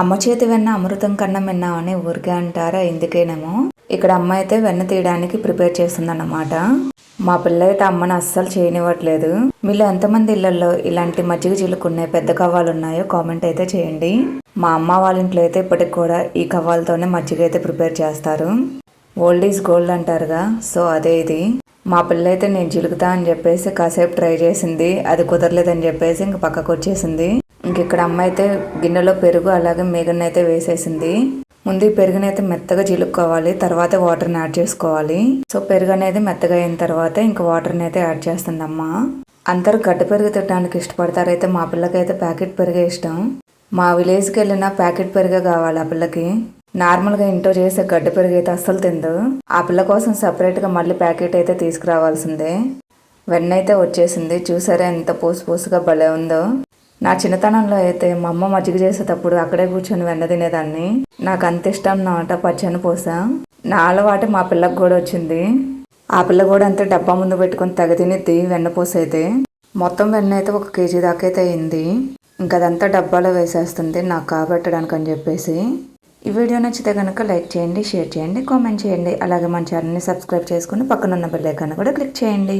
అమ్మ చేతి వెన్న అమృతం కన్నా మిన్నా అని ఊరికే అంటారా ఎందుకేనేమో ఇక్కడ అమ్మ అయితే వెన్న తీయడానికి ప్రిపేర్ చేస్తుందన్నమాట. మా పిల్ల అయితే అమ్మని అస్సలు చేయనివ్వట్లేదు. మీలో ఎంతమంది ఇళ్ళలో ఇలాంటి మజ్జిగ చిలుకునే పెద్ద కవ్వాలు ఉన్నాయో కామెంట్ అయితే చేయండి. మా అమ్మ వాళ్ళ ఇంట్లో అయితే ఇప్పటికి కూడా ఈ కవ్వాలతోనే మజ్జిగ అయితే ప్రిపేర్ చేస్తారు. ఓల్డ్ ఈజ్ గోల్డ్ అంటారుగా సో అదే ఇది. మా పిల్ల అయితే నేను చిలుకుతా అని చెప్పేసి కాసేపు ట్రై చేసింది అది కుదరలేదని చెప్పేసి ఇంక పక్కకు వచ్చేసింది ఇంక ఇక్కడ అమ్మ అయితే గిన్నెలో పెరుగు అలాగే మేగన్ అయితే వేసేసింది. ముందు ఈ పెరుగునైతే మెత్తగా చిలుక్కోవాలి తర్వాత వాటర్ని యాడ్ చేసుకోవాలి. సో పెరుగు అనేది మెత్తగా అయిన తర్వాత ఇంకా వాటర్ని అయితే యాడ్ చేస్తుంది అమ్మ అందరూ గడ్డ పెరుగు తినడానికి ఇష్టపడతారైతే మా పిల్లకైతే ప్యాకెట్ పెరుగే ఇష్టం. మా విలేజ్కి వెళ్ళిన ప్యాకెట్ పెరుగే కావాలి ఆ పిల్లకి. నార్మల్గా ఇంట్లో చేసే గడ్డ పెరుగు అయితే అస్సలు తిందు ఆ పిల్ల కోసం సపరేట్గా మళ్ళీ ప్యాకెట్ అయితే తీసుకురావాల్సిందే. వెన్న అయితే వచ్చేసింది. చూసారా ఎంత పూసు పూసుగా భలే ఉందో. నా చిన్నతనంలో అయితే మా అమ్మ మజ్జిగ చేసేటప్పుడు అక్కడే కూర్చొని వెన్న తినేదాన్ని. నాకు అంత ఇష్టం నాట పచ్చని పూస. నా అలవాటు మా పిల్లకు కూడా వచ్చింది. ఆ పిల్ల కూడా అంతే డబ్బా ముందు పెట్టుకొని తెగ తినిద్ది వెన్నపూస అయితే. మొత్తం వెన్న అయితే ఒక కేజీ దాకా అయితే అయింది. ఇంకా అదంతా డబ్బాలో వేసేస్తుంది నాకు కాబెట్టడానికి అని చెప్పేసి. ఈ వీడియో నచ్చితే కనుక లైక్ చేయండి షేర్ చేయండి కామెంట్ చేయండి. అలాగే మన ఛానల్ని సబ్స్క్రైబ్ చేసుకుని పక్కనున్న బెల్ ఐకాన్ కూడా క్లిక్ చేయండి.